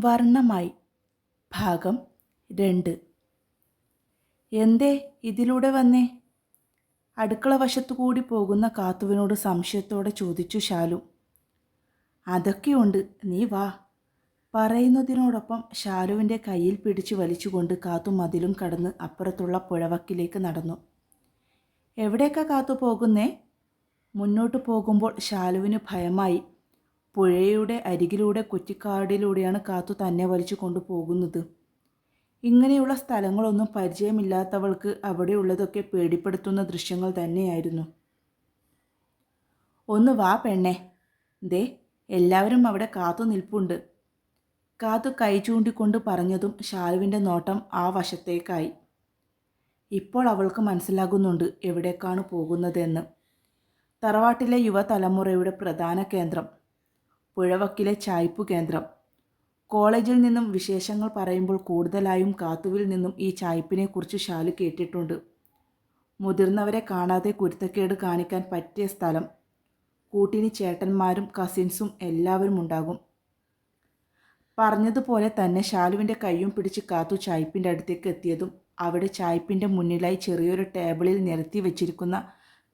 വർണമായി. ഭാഗം രണ്ട്. എന്തേ ഇതിലൂടെ വന്നേ? അടുക്കള വശത്തു കൂടി പോകുന്ന കാത്തുവിനോട് സംശയത്തോടെ ചോദിച്ചു ശാലു. അതൊക്കെയുണ്ട്. നീ വാ. പറയുന്നതിനോടൊപ്പം ശാലുവിന്റെ കയ്യിൽ പിടിച്ചു വലിച്ചുകൊണ്ട് കാത്തു മതിലും കടന്ന് അപ്പുറത്തുള്ള പുഴവക്കിലേക്ക് നടന്നു. എവിടേക്കാ കാത്തു പോകുന്നേ? മുന്നോട്ട് പോകുമ്പോൾ ശാലുവിന് ഭയമായി. പുഴയുടെ അരികിലൂടെ കുറ്റിക്കാടിലൂടെയാണ് കാത്തു തന്നെ വലിച്ചു കൊണ്ടുപോകുന്നത്. ഇങ്ങനെയുള്ള സ്ഥലങ്ങളൊന്നും പരിചയമില്ലാത്തവൾക്ക് അവിടെയുള്ളതൊക്കെ പേടിപ്പെടുത്തുന്ന ദൃശ്യങ്ങൾ തന്നെയായിരുന്നു. ഒന്ന് വാ പെണ്ണെ. ദേ എല്ലാവരും അവിടെ കാത്തു നിൽപ്പുണ്ട്. കാത്തു കൈ ചൂണ്ടിക്കൊണ്ട് പറഞ്ഞതും ഷാലുവിന്റെ നോട്ടം ആ വശത്തേക്കായി. ഇപ്പോൾ അവൾക്ക് മനസ്സിലാകുന്നുണ്ട് എവിടേക്കാണ് പോകുന്നതെന്ന്. തറവാട്ടിലെ യുവതലമുറയുടെ പ്രധാന കേന്ദ്രം. പുഴവക്കിലെ ചായ്പു കേന്ദ്രം. കോളേജിൽ നിന്നും വിശേഷങ്ങൾ പറയുമ്പോൾ കൂടുതലായും കാത്തുവിൽ നിന്നും ഈ ചായ്പിനെക്കുറിച്ച് ഷാലു കേട്ടിട്ടുണ്ട്. മുതിർന്നവരെ കാണാതെ കുരുത്തക്കേട് കാണിക്കാൻ പറ്റിയ സ്ഥലം. കൂട്ടിന് ചേട്ടന്മാരും കസിൻസും എല്ലാവരും ഉണ്ടാകും. പറഞ്ഞതുപോലെ തന്നെ ഷാലുവിന്റെ കൈയും പിടിച്ച് കാത്തു ചായ്പിന്റെ അടുത്തേക്ക് എത്തിയതും അവിടെ ചായ്പിന്റെ മുന്നിലായി ചെറിയൊരു ടേബിളിൽ നിരത്തി വെച്ചിരിക്കുന്ന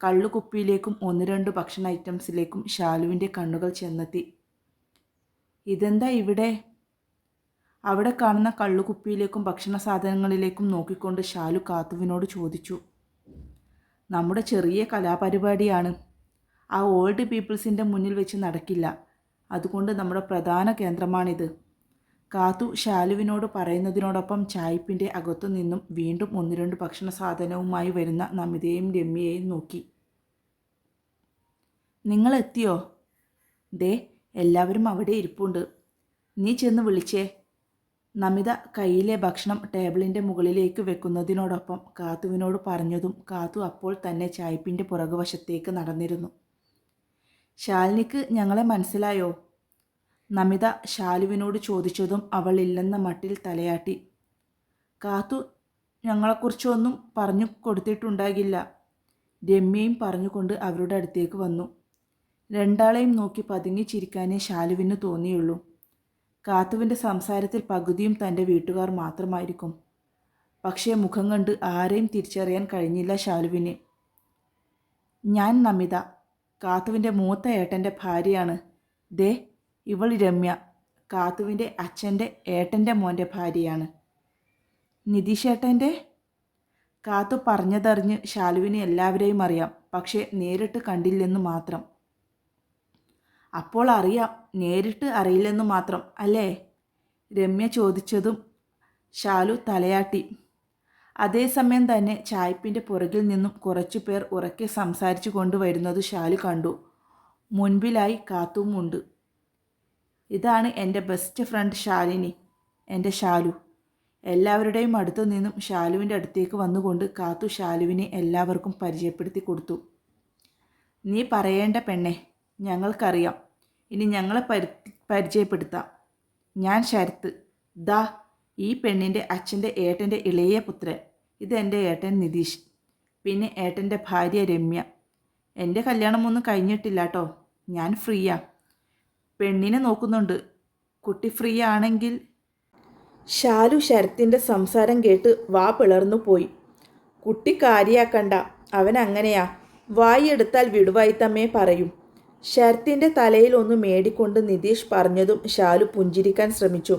കള്ളുകുപ്പിയിലേക്കും ഒന്ന് രണ്ട് ഭക്ഷണ ഐറ്റംസിലേക്കും ഷാലുവിന്റെ കണ്ണുകൾ ചെന്നെത്തി. ഇതെന്താ ഇവിടെ? അവിടെ കാണുന്ന കള്ളുകുപ്പിയിലേക്കും ഭക്ഷണ സാധനങ്ങളിലേക്കും നോക്കിക്കൊണ്ട് ഷാലു കാത്തുവിനോട് ചോദിച്ചു. നമ്മുടെ ചെറിയ കലാപരിപാടിയാണ്. ആ ഓൾഡ് പീപ്പിൾസിന്റെ മുന്നിൽ വെച്ച് നടക്കില്ല. അതുകൊണ്ട് നമ്മുടെ പ്രധാന കേന്ദ്രമാണിത്. കാത്തു ഷാലുവിനോട് പറയുന്നതിനോടൊപ്പം ചായ്പിന്റെ അകത്തു നിന്നും വീണ്ടും ഒന്ന് രണ്ട് ഭക്ഷണ സാധനവുമായി വരുന്ന നമിതയെയും രമ്യയെയും നോക്കി. നിങ്ങൾ എത്തിയോ ദേ എല്ലാവരും അവിടെ ഇരിപ്പുണ്ട്. നീ ചെന്ന് വിളിച്ചേ. നമിത കയ്യിലെ ഭക്ഷണം ടേബിളിന്റെ മുകളിലേക്ക് വെക്കുന്നതിനോടൊപ്പം കാത്തുവിനോട് പറഞ്ഞതും കാത്തു അപ്പോൾ തന്നെ ചായ്പിന്റെ പുറകുവശത്തേക്ക് നടന്നിരുന്നു. ശാലിനിക്ക് ഞങ്ങളെ മനസ്സിലായോ? നമിത ശാലുവിനോട് ചോദിച്ചതും അവൾ ഇല്ലെന്ന മട്ടിൽ തലയാട്ടി. കാത്തു ഞങ്ങളെക്കുറിച്ചൊന്നും പറഞ്ഞു കൊടുത്തിട്ടുണ്ടാകില്ല. രമ്യയും പറഞ്ഞുകൊണ്ട് അവരുടെ അടുത്തേക്ക് വന്നു. രണ്ടാളെയും നോക്കി പതുങ്ങി ചിരിക്കാനേ ശാലുവിന് തോന്നിയുള്ളൂ. കാത്തുവിന്റെ സംസാരത്തിൽ പകുതിയും തന്റെ വീട്ടുകാർ മാത്രമായിരിക്കും. പക്ഷേ മുഖം കണ്ട് ആരെയും തിരിച്ചറിയാൻ കഴിഞ്ഞില്ല ശാലുവിന്. ഞാൻ നമിത. കാത്തുവിന്റെ മൂത്ത ഏട്ടന്റെ ഭാര്യയാണ്. ദേ ഇവൾ രമ്യ. കാത്തുവിന്റെ അച്ഛന്റെ ഏട്ടന്റെ മോന്റെ ഭാര്യയാണ്. നിതീഷേട്ടന്റെ കാത്തു പറഞ്ഞതറിഞ്ഞ് ശാലുവിനെ എല്ലാവരെയും അറിയാം. പക്ഷേ നേരിട്ട് കണ്ടില്ലെന്ന് മാത്രം. അപ്പോൾ അറിയാം നേരിട്ട് അറിയില്ലെന്ന് മാത്രം അല്ലേ? രമ്യ ചോദിച്ചതും ശാലു തലയാട്ടി. അതേസമയം തന്നെ ചായ്പിന്റെ പുറകിൽ നിന്നും കുറച്ചു പേർ ഉറക്കെ സംസാരിച്ചു കൊണ്ടുവരുന്നത് ശാലു കണ്ടു. മുൻപിലായി കാത്തുമുണ്ട്. ഇതാണ് എന്റെ ബെസ്റ്റ് ഫ്രണ്ട് ശാലിനി എന്റെ ശാലു. എല്ലാവരുടെയും അടുത്തു നിന്നും ശാലുവിന്റെ അടുത്തേക്ക് വന്നുകൊണ്ട് കാത്തു ശാലുവിനെ എല്ലാവർക്കും പരിചയപ്പെടുത്തി കൊടുത്തു. നീ പറയേണ്ട പെണ്ണെ ഞങ്ങൾക്കറിയാം. ഇനി ഞങ്ങളെ പരി പരിചയപ്പെടുത്താം. ഞാൻ ശരത്ത്. ദാ ഈ പെണ്ണിന്റെ അച്ഛന്റെ ഏട്ടന്റെ ഇളയ പുത്രൻ. ഇതെന്റെ ഏട്ടൻ നിതീഷ്. പിന്നെ ഏട്ടന്റെ ഭാര്യ രമ്യ. എന്റെ കല്യാണമൊന്നും കഴിഞ്ഞിട്ടില്ല കേട്ടോ ഞാൻ ഫ്രീയാ. പെണ്ണിനെ നോക്കുന്നുണ്ട്. കുട്ടി ഫ്രീ ആണെങ്കിൽ ഷാലു ശരത്തിന്റെ സംസാരം കേട്ട് വാ പിളർന്നു പോയി. കുട്ടി കാര്യാക്കണ്ട. അവൻ അങ്ങനെയാ. വായി എടുത്താൽ വിടുവായി തമ്മേ പറയും. ശരത്തിന്റെ തലയിൽ ഒന്ന് മേടിക്കൊണ്ട് നിതീഷ് പറഞ്ഞതും ഷാലു പുഞ്ചിരിക്കാൻ ശ്രമിച്ചു.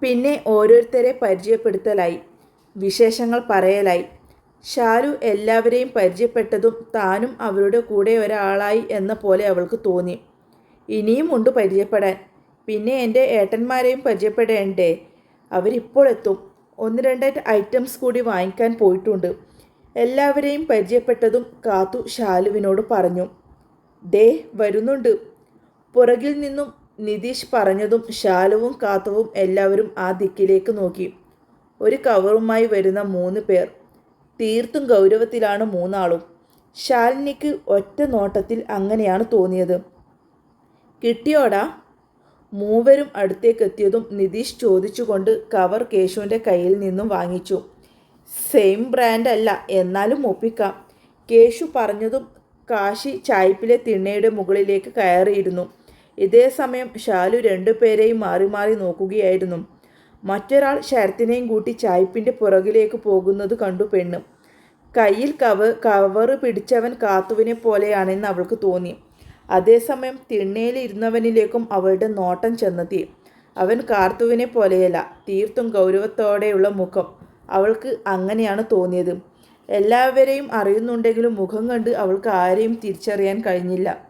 പിന്നെ ഓരോരുത്തരെ പരിചയപ്പെടുത്തലായി. വിശേഷങ്ങൾ പറയലായി. ഷാലു എല്ലാവരെയും പരിചയപ്പെട്ടതും താനും അവരുടെ കൂടെ ഒരാളായി എന്ന പോലെ അവൾക്ക് തോന്നി. ഇനിയും ഉണ്ട് പരിചയപ്പെടാൻ. പിന്നെ എന്റെ ഏട്ടന്മാരെയും പരിചയപ്പെടേണ്ടേ? അവരിപ്പോൾ എത്തും. ഒന്ന് രണ്ട് ഐറ്റംസ് കൂടി വാങ്ങിക്കാൻ പോയിട്ടുണ്ട്. എല്ലാവരെയും പരിചയപ്പെട്ടതും കാത്തു ഷാലുവിനോട് പറഞ്ഞു. ദേ വരുന്നുണ്ട്. പുറകിൽ നിന്നും നിതീഷ് പറഞ്ഞതും ശാലവും കാത്തവും എല്ലാവരും ആ ദിക്കിലേക്ക് നോക്കി. ഒരു കവറുമായി വരുന്ന മൂന്ന് പേർ. തീർത്തും ഗൗരവത്തിലാണ് മൂന്നാളും. ശാലിനിക്ക് ഒറ്റ നോട്ടത്തിൽ അങ്ങനെയാണ് തോന്നിയത്. കിട്ടിയോടാ? മൂവരും അടുത്തേക്ക് എത്തിയതും നിതീഷ് ചോദിച്ചുകൊണ്ട് കവർ കേശുവിന്റെ കയ്യിൽ നിന്നും വാങ്ങിച്ചു. സെയിം ബ്രാൻഡ് അല്ല എന്നാലും ഒപ്പിക്കാം. കേശു പറഞ്ഞതും കാശി ചായ്പിലെ തിണ്ണയുടെ മുകളിലേക്ക് കയറിയിരുന്നു. ഇതേ സമയം ഷാലു രണ്ടുപേരെയും മാറി മാറി നോക്കുകയായിരുന്നു. മറ്റൊരാൾ ശരത്തിനെയും കൂട്ടി ചായ്പിന്റെ പുറകിലേക്ക് പോകുന്നത് കണ്ടു പെണ്ണ്. കയ്യിൽ കവ കവറ് പിടിച്ചവൻ കാത്തുവിനെ പോലെയാണെന്ന് അവൾക്ക് തോന്നി. അതേസമയം തിണ്ണയിൽ ഇരുന്നവനിലേക്കും അവളുടെ നോട്ടം ചെന്നെത്തി. അവൻ കാർത്തുവിനെ പോലെയല്ല തീർത്തും ഗൗരവത്തോടെയുള്ള മുഖം. അവൾക്ക് അങ്ങനെയാണ് തോന്നിയത്. എല്ലാവരെയും അറിയുന്നുണ്ടെങ്കിലും മുഖം കണ്ട് അവൾക്ക് ആരെയും തിരിച്ചറിയാൻ കഴിഞ്ഞില്ല.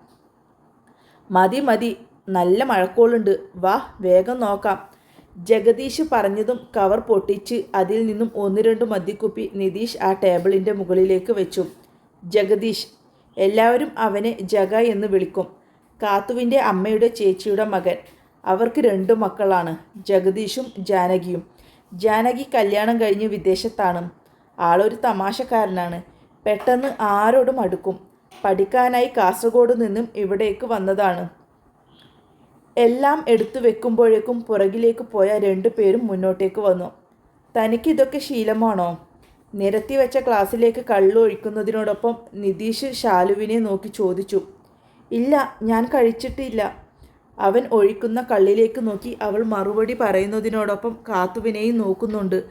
മതി മതി. നല്ല മഴക്കോളുണ്ട്. വാ വേഗം നോക്കാം. ജഗദീഷ് പറഞ്ഞതും കവർ പൊട്ടിച്ച് അതിൽ നിന്നും ഒന്ന് രണ്ട് മദ്യക്കുപ്പി നിതീഷ് ആ ടേബിളിന്റെ മുകളിലേക്ക് വെച്ചു. ജഗദീഷ് എല്ലാവരും അവനെ ജഗ എന്ന് വിളിക്കും. കാത്തുവിന്റെ അമ്മയുടെ ചേച്ചിയുടെ മകൻ. അവർക്ക് രണ്ട് മക്കളാണ്. ജഗദീഷും ജാനകിയും. ജാനകി കല്യാണം കഴിഞ്ഞ് വിദേശത്താണ്. ആളൊരു തമാശക്കാരനാണ്. പെട്ടെന്ന് ആരോടും അടുക്കും. പഠിക്കാനായി കാസർഗോഡ് നിന്നും ഇവിടേക്ക് വന്നതാണ്. എല്ലാം എടുത്തു വെക്കുമ്പോഴേക്കും പുറകിലേക്ക് പോയ രണ്ടു പേരും മുന്നോട്ടേക്ക് വന്നു. തനിക്കിതൊക്കെ ശീലമാണോ? നിരത്തി വെച്ച ക്ലാസ്സിലേക്ക് കള്ളു ഒഴിക്കുന്നതിനോടൊപ്പം നിതീഷ് ശാലുവിനെ നോക്കി ചോദിച്ചു. ഇല്ല ഞാൻ കഴിച്ചിട്ടില്ല. അവൻ ഒഴിക്കുന്ന കള്ളിലേക്ക് നോക്കി അവൾ മറുപടി പറയുന്നതിനോടൊപ്പം കാത്തുവിനെയും നോക്കുന്നുണ്ട്.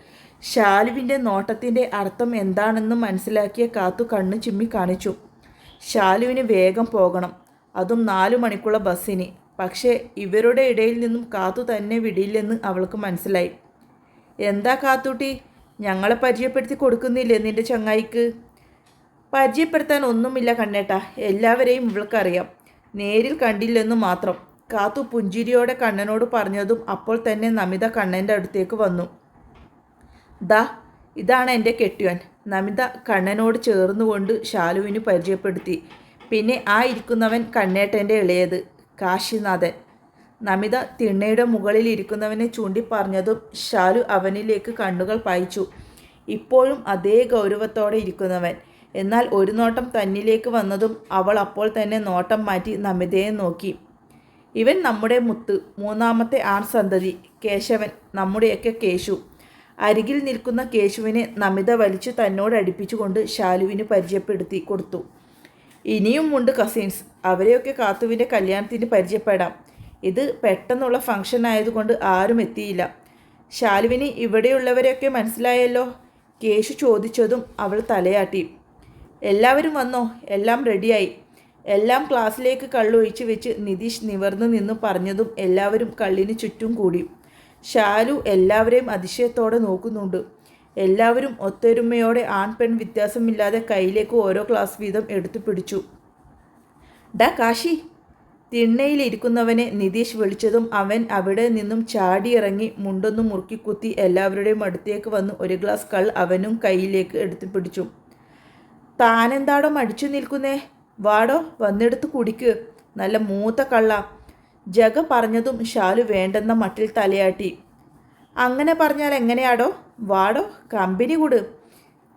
ശാലുവിന്റെ നോട്ടത്തിന്റെ അർത്ഥം എന്താണെന്ന് മനസ്സിലാക്കിയ കാത്തു കണ്ണു ചിമ്മി കാണിച്ചു. ശാലുവിന് വേഗം പോകണം. അതും നാലു മണിക്കുള്ള ബസ്സിന്. പക്ഷേ ഇവരുടെ ഇടയിൽ നിന്നും കാത്തു തന്നെ വിടില്ലെന്ന് അവൾക്ക് മനസ്സിലായി. എന്താ കാത്തൂട്ടി? ഞങ്ങളെ പരിചയപ്പെടുത്തി കൊടുക്കുന്നില്ലേ നിന്റെ ചങ്ങായിക്ക്? പരിചയപ്പെടുത്താൻ ഒന്നുമില്ല കണ്ണേട്ടാ. എല്ലാവരെയും ഇവൾക്കറിയാം. നേരിൽ കണ്ടില്ലെന്ന് മാത്രം. കാത്തു പുഞ്ചിരിയോടെ കണ്ണനോട് പറഞ്ഞതും അപ്പോൾ തന്നെ നമിത കണ്ണന്റെ അടുത്തേക്ക് വന്നു. ദാ ഇതാണ് എന്റെ കെട്ടിയോൻ. നമിത കണ്ണനോട് ചേർന്നുകൊണ്ട് ശാലുവിന് പരിചയപ്പെടുത്തി. പിന്നെ ആ ഇരിക്കുന്നവൻ കണ്ണേട്ടന്റെ ഇളയത് കാശിനാഥൻ. നമിത തിണ്ണയുടെ മുകളിൽ ഇരിക്കുന്നവനെ ചൂണ്ടിപ്പറഞ്ഞതും ശാലു അവനിലേക്ക് കണ്ണുകൾ പായിച്ചു. ഇപ്പോഴും അതേ ഗൗരവത്തോടെ ഇരിക്കുന്നവൻ. എന്നാൽ ഒരു നോട്ടം തന്നിലേക്ക് വന്നതും അവൾ അപ്പോൾ തന്നെ നോട്ടം മാറ്റി നമിതയെ നോക്കി. ഇവൻ നമ്മുടെ മുത്ത് മൂന്നാമത്തെ ആൺ സന്തതി കേശവൻ നമ്മുടെയൊക്കെ കേശു. അരികിൽ നിൽക്കുന്ന കേശുവിനെ നമിത വലിച്ചു തന്നോട് അടുപ്പിച്ചുകൊണ്ട് ശാലുവിന് പരിചയപ്പെടുത്തി കൊടുത്തു. ഇനിയും ഉണ്ട് കസിൻസ് അവരെയൊക്കെ കാത്തുവിന്റെ കല്യാണത്തിന് പരിചയപ്പെടാം. ഇത് പെട്ടെന്നുള്ള ഫംഗ്ഷൻ ആയതുകൊണ്ട് ആരും എത്തിയില്ല. ശാലുവിന് ഇവിടെയുള്ളവരെയൊക്കെ മനസ്സിലായല്ലോ? കേശു ചോദിച്ചതും അവൾ തലയാട്ടി. എല്ലാവരും വന്നോ? എല്ലാം റെഡിയായി എല്ലാം ക്ലാസ്സിലേക്ക് കള്ളൊഴിച്ചു വെച്ച് നിതീഷ് നിവർന്നു നിന്ന് പറഞ്ഞതും എല്ലാവരും കള്ളിന് ചുറ്റും കൂടി. ഷാലു എല്ലാവരെയും അതിശയത്തോടെ നോക്കുന്നുണ്ട്. എല്ലാവരും ഒത്തൊരുമയോടെ ആൺ പെൺ വ്യത്യാസമില്ലാതെ കയ്യിലേക്ക് ഓരോ ക്ലാസ് വീതം എടുത്തു പിടിച്ചു. ഡാ കാശി തിണ്ണയിലിരിക്കുന്നവനെ നിതീഷ് വിളിച്ചതും അവൻ അവിടെ നിന്നും ചാടിയിറങ്ങി മുണ്ടൊന്ന് മുറുക്കിക്കുത്തി എല്ലാവരുടെയും അടുത്തേക്ക് വന്ന് ഒരു ഗ്ലാസ് കൾ അവനും കയ്യിലേക്ക് എടുത്തു പിടിച്ചു. താനെന്താടോ മടിച്ചു നിൽക്കുന്നേ? വാടോ വന്നെടുത്ത് കുടിക്ക്. നല്ല മൂത്ത കള്ള. ജഗ പറഞ്ഞതും ഷാലു വേണ്ടെന്ന മട്ടിൽ തലയാട്ടി. അങ്ങനെ പറഞ്ഞാൽ എങ്ങനെയാടോ? വാടോ കമ്പനി കൂട്.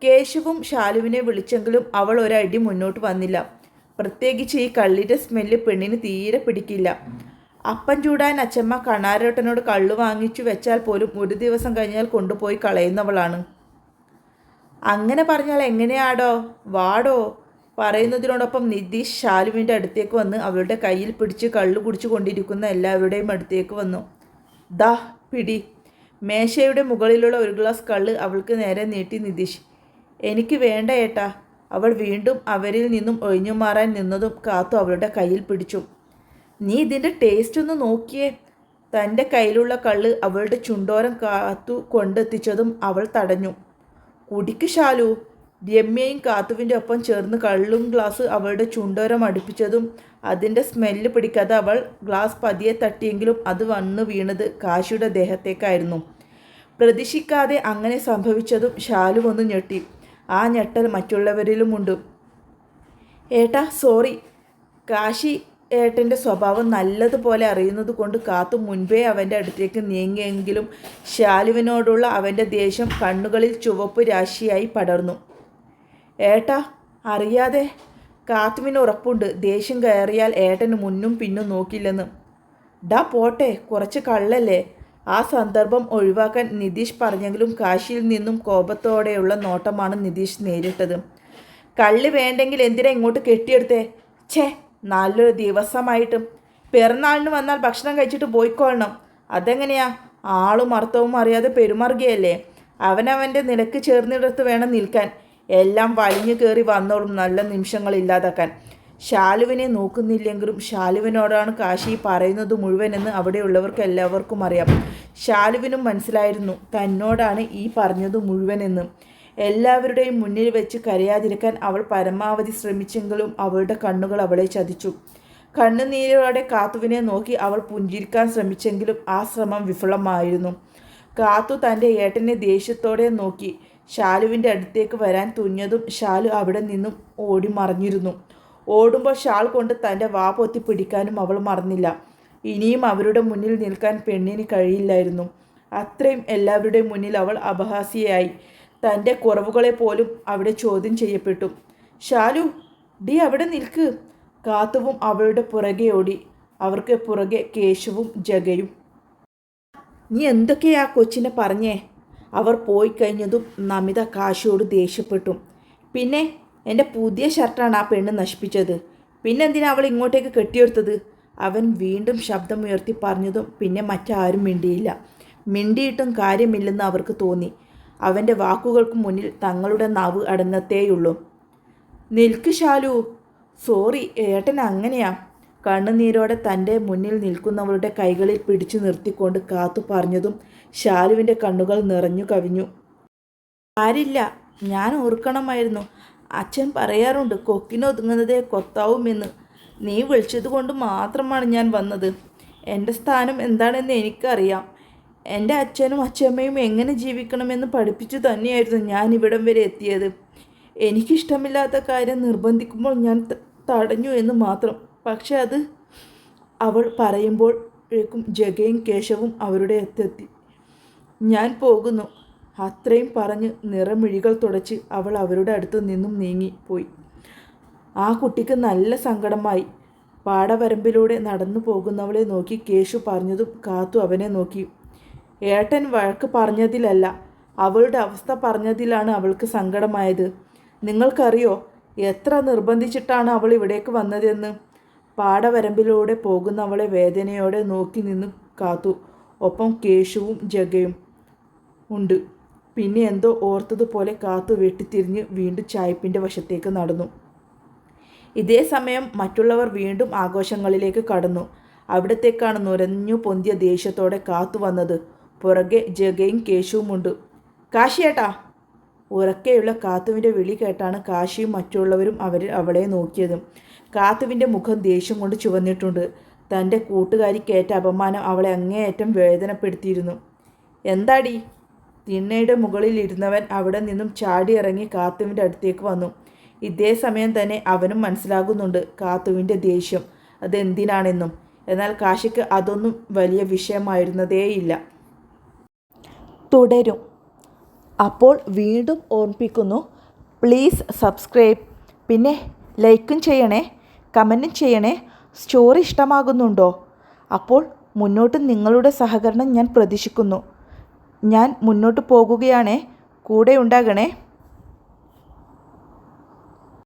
കേശുവും ഷാലുവിനെ വിളിച്ചെങ്കിലും അവൾ ഒരടി മുന്നോട്ട് വന്നില്ല. പ്രത്യേകിച്ച് ഈ കള്ളിന്റെ സ്മെല്ല് പെണ്ണിന് തീരെ പിടിക്കില്ല. അപ്പൻ ചൂടാൻ അച്ചമ്മ കണാരോട്ടനോട് കള്ളു വാങ്ങിച്ചു വെച്ചാൽ പോലും ഒരു ദിവസം കഴിഞ്ഞാൽ കൊണ്ടുപോയി കളയുന്നവളാണ്. അങ്ങനെ പറഞ്ഞാൽ എങ്ങനെയാടോ? വാടോ? പറയുന്നതിനോടൊപ്പം നിതീഷ് ശാലുവിന്റെ അടുത്തേക്ക് വന്ന് അവളുടെ കയ്യിൽ പിടിച്ച് കള്ളു കുടിച്ചു കൊണ്ടിരിക്കുന്ന എല്ലാവരുടെയും അടുത്തേക്ക് വന്നു. ദ പിടി. മേശയുടെ മുകളിലുള്ള ഒരു ഗ്ലാസ് കള്ള് അവൾക്ക് നേരെ നീട്ടി നിതീഷ്. എനിക്ക് വേണ്ട ഏട്ടാ. അവൾ വീണ്ടും അവരിൽ നിന്നും ഒഴിഞ്ഞു മാറാൻ നിന്നതും കാത്തു അവളുടെ കയ്യിൽ പിടിച്ചു. നീ ഇതിന്റെ ടേസ്റ്റ് ഒന്ന് നോക്കിയേ. തന്റെ കയ്യിലുള്ള കള്ള് അവളുടെ ചുണ്ടോരം കാത്തു കൊണ്ടെത്തിച്ചതും അവൾ തടഞ്ഞു. കുടിക്ക് ഷാലു രമ്യയും കാത്തുവിന്റെ ഒപ്പം ചേർന്ന് കള്ളും ഗ്ലാസ് അവളുടെ ചുണ്ടോരം അടുപ്പിച്ചതും അതിന്റെ സ്മെല്ല് പിടിക്കാതെ അവൾ ഗ്ലാസ് പതിയെ തട്ടിയെങ്കിലും അത് വന്ന് വീണത് കാശിയുടെ ദേഹത്തേക്കായിരുന്നു. പ്രതീക്ഷിക്കാതെ അങ്ങനെ സംഭവിച്ചതും ഷാലു ഒന്ന് ഞെട്ടി. ആ ഞെട്ടൽ മറ്റുള്ളവരിലുമുണ്ട്. ഏട്ടാ സോറി കാശി ഏട്ടന്റെ സ്വഭാവം നല്ലതുപോലെ അറിയുന്നത് കൊണ്ട് കാത്തു മുൻപേ അവന്റെ അടുത്തേക്ക് നീങ്ങിയെങ്കിലും ഷാലുവിനോടുള്ള അവന്റെ ദേഷ്യം കണ്ണുകളിൽ ചുവപ്പ് രാശിയായി പടർന്നു. ഏട്ടാ അറിയാതെ കാത്തുവിന് ഉറപ്പുണ്ട്. ദേഷ്യം കയറിയാൽ ഏട്ടന് മുന്നും പിന്നും നോക്കില്ലെന്ന്. ഡാ പോട്ടെ കുറച്ച് കള്ളല്ലേ? ആ സന്ദർഭം ഒഴിവാക്കാൻ നിതീഷ് പറഞ്ഞെങ്കിലും കാശിയിൽ നിന്നും കോപത്തോടെയുള്ള നോട്ടമാണ് നിതീഷ് നേരിട്ടത്. കള്ള് വേണ്ടെങ്കിൽ എന്തിനാ ഇങ്ങോട്ട് കെട്ടിയെടുത്തേ? ഛേ നല്ലൊരു ദിവസമായിട്ടും. പിറന്നാളിന് വന്നാൽ ഭക്ഷണം കഴിച്ചിട്ട് പോയിക്കൊള്ളണം. അതെങ്ങനെയാ? ആളും അർത്ഥവും അറിയാതെ പെരുമാറുകയല്ലേ? അവനവന്റെ നിലയ്ക്ക് ചേർന്നിടത്ത് വേണം നിൽക്കാൻ. എല്ലാം വലിഞ്ഞു കയറി വന്നോളും നല്ല നിമിഷങ്ങൾ ഇല്ലാതാക്കാൻ. ശാലുവിനെ നോക്കുന്നില്ലെങ്കിലും ശാലുവിനോടാണ് കാശി പറയുന്നത് മുഴുവനെന്ന് അവിടെയുള്ളവർക്ക് എല്ലാവർക്കും അറിയാം. ശാലുവിനും മനസ്സിലായിരുന്നു തന്നോടാണ് ഈ പറഞ്ഞത് മുഴുവനെന്ന്. എല്ലാവരുടെയും മുന്നിൽ വെച്ച് കരയാതിരിക്കാൻ അവൾ പരമാവധി ശ്രമിച്ചെങ്കിലും അവളുടെ കണ്ണുകൾ അവളെ ചതിച്ചു. കണ്ണുനീരോടെ കാത്തുവിനെ നോക്കി അവൾ പുഞ്ചിരിക്കാൻ ശ്രമിച്ചെങ്കിലും ആ ശ്രമം വിഫലമായിരുന്നു. കാത്തു തന്റെ ഏട്ടനെ ദേഷ്യത്തോടെ നോക്കി. ഷാലുവിന്റെ അടുത്തേക്ക് വരാൻ തുഞ്ഞതും ഷാലു അവിടെ നിന്നും ഓടി മറിഞ്ഞിരുന്നു. ഓടുമ്പോൾ ഷാൾ കൊണ്ട് തന്റെ വാ പൊത്തി പിടിക്കാനും അവൾ മറന്നില്ല. ഇനിയും അവരുടെ മുന്നിൽ നിൽക്കാൻ പെണ്ണിന് കഴിയില്ലായിരുന്നു. അത്രയും എല്ലാവരുടെയും മുന്നിൽ അവൾ അപഹാസ്യയായി. തന്റെ കുറവുകളെ പോലും അവിടെ ചോദ്യം ചെയ്യപ്പെട്ടു. ഷാലു ഡി അവിടെ നിൽക്ക്. കാത്തുവും അവളുടെ പുറകെ ഓടി. അവർക്ക് പുറകെ കേശവും ജഗയും. നീ എന്തൊക്കെയാ കൊച്ചിനെ പറഞ്ഞേ? അവർ പോയി കഴിഞ്ഞതും നമിത കാശിയോട് ദേഷ്യപ്പെട്ടു. പിന്നെ എന്റെ പുതിയ ഷർട്ടാണ് ആ പെണ്ണ് നശിപ്പിച്ചത്. പിന്നെന്തിനാ അവൾ ഇങ്ങോട്ടേക്ക് കെട്ടിയെടുത്തത്? അവൻ വീണ്ടും ശബ്ദമുയർത്തി പറഞ്ഞതും പിന്നെ മറ്റാരും മിണ്ടിയില്ല. മിണ്ടിയിട്ടും കാര്യമില്ലെന്ന് അവർക്ക് തോന്നി. അവന്റെ വാക്കുകൾക്ക് മുന്നിൽ തങ്ങളുടെ നാവ് അടങ്ങത്തേയുള്ളൂ. നിൽക്ക് ശാലു. സോറി ഏട്ടൻ അങ്ങനെയാ. കണ്ണുനീരോടെ തന്റെ മുന്നിൽ നിൽക്കുന്നവളുടെ കൈകളിൽ പിടിച്ചു നിർത്തിക്കൊണ്ട് കാത്തു പറഞ്ഞതും ശാലുവിന്റെ കണ്ണുകൾ നിറഞ്ഞു കവിഞ്ഞു. ആരില്ല ഞാൻ ഓർക്കണമായിരുന്നു. അച്ഛൻ പറയാറുണ്ട് കൊക്കിനൊതുങ്ങുന്നതേ കൊത്താവുമെന്ന്. നീ വിളിച്ചത് കൊണ്ട് മാത്രമാണ് ഞാൻ വന്നത്. എന്റെ സ്ഥാനം എന്താണെന്ന് എനിക്കറിയാം. എന്റെ അച്ഛനും അച്ഛമ്മയും എങ്ങനെ ജീവിക്കണമെന്ന് പഠിപ്പിച്ചു തന്നെയായിരുന്നു ഞാൻ ഇവിടം വരെ എത്തിയത്. എനിക്കിഷ്ടമില്ലാത്ത കാര്യം നിർബന്ധിക്കുമ്പോൾ ഞാൻ തടഞ്ഞു എന്ന് മാത്രം. പക്ഷെ അത് അവൾ പറയുമ്പോഴേക്കും ജഗയും കേശവും അവരുടെ അടുത്തെത്തി. ഞാൻ പോകുന്നു. അത്രയും പറഞ്ഞ് നിറമിഴികൾ തുടച്ച് അവൾ അവരുടെ അടുത്ത് നിന്നും നീങ്ങി പോയി. ആ കുട്ടിക്ക് നല്ല സങ്കടമായി. പാടവരമ്പിലൂടെ നടന്നു പോകുന്നവളെ നോക്കി കേശു പറഞ്ഞതും കാത്തു അവനെ നോക്കി. ഏട്ടൻ വഴക്ക് പറഞ്ഞതിലല്ല അവളുടെ അവസ്ഥ പറഞ്ഞതിലാണ് അവൾക്ക് സങ്കടമായത്. നിങ്ങൾക്കറിയോ എത്ര നിർബന്ധിച്ചിട്ടാണ് അവൾ ഇവിടേക്ക് വന്നതെന്ന്? പാടവരമ്പിലൂടെ പോകുന്നവളെ വേദനയോടെ നോക്കി നിന്ന് കാത്തു. ഒപ്പം കേശുവും ജഗയും ഉണ്ട്. പിന്നെ എന്തോ ഓർത്തതുപോലെ കാത്തു വെട്ടിത്തിരിഞ്ഞ് വീണ്ടും ചായ്പിന്റെ വശത്തേക്ക് നടന്നു. ഇതേ സമയം മറ്റുള്ളവർ വീണ്ടും ആഘോഷങ്ങളിലേക്ക് കടന്നു. അവിടത്തേക്കാണ് നുരഞ്ഞു പൊന്തിയ ദേഷ്യത്തോടെ കാത്തു വന്നത്. പുറകെ ജഗയും കേശുവുമുണ്ട് കാശിയേട്ടാ! ഉറക്കെയുള്ള കാത്തുവിന്റെ വിളി കേട്ടാണ് കാശിയും മറ്റുള്ളവരും അവർ അവളെ നോക്കിയത്. കാത്തുവിന്റെ മുഖം ദേഷ്യം കൊണ്ട് ചുവന്നിട്ടുണ്ട്. തന്റെ കൂട്ടുകാരിക്കേറ്റ അപമാനം അവളെ അങ്ങേയറ്റം വേദനപ്പെടുത്തിയിരുന്നു. എന്താടി? തിണ്ണയുടെ മുകളിൽ ഇരുന്നവൻ അവിടെ നിന്നും ചാടി ഇറങ്ങി കാത്തുവിന്റെ അടുത്തേക്ക് വന്നു. ഇതേ സമയം തന്നെ അവനും മനസ്സിലാകുന്നുണ്ട് കാത്തുവിന്റെ ദേഷ്യം. അതെന്തിനാണെന്നും. എന്നാൽ കാശിക്ക് അതൊന്നും വലിയ വിഷയമായിരുന്നതേയില്ല. തുടരും. അപ്പോൾ വീണ്ടും ഓർമ്മിപ്പിക്കുന്നു. Please subscribe. പിന്നെ ലൈക്കും ചെയ്യണേ. കമന്റും ചെയ്യണേ. സ്റ്റോറി ഇഷ്ടമാകുന്നുണ്ടോ? അപ്പോൾ മുന്നോട്ട് നിങ്ങളുടെ സഹകരണം ഞാൻ പ്രതീക്ഷിക്കുന്നു. ഞാൻ മുന്നോട്ട് പോകുകയാണേ. കൂടെ ഉണ്ടാകണേ.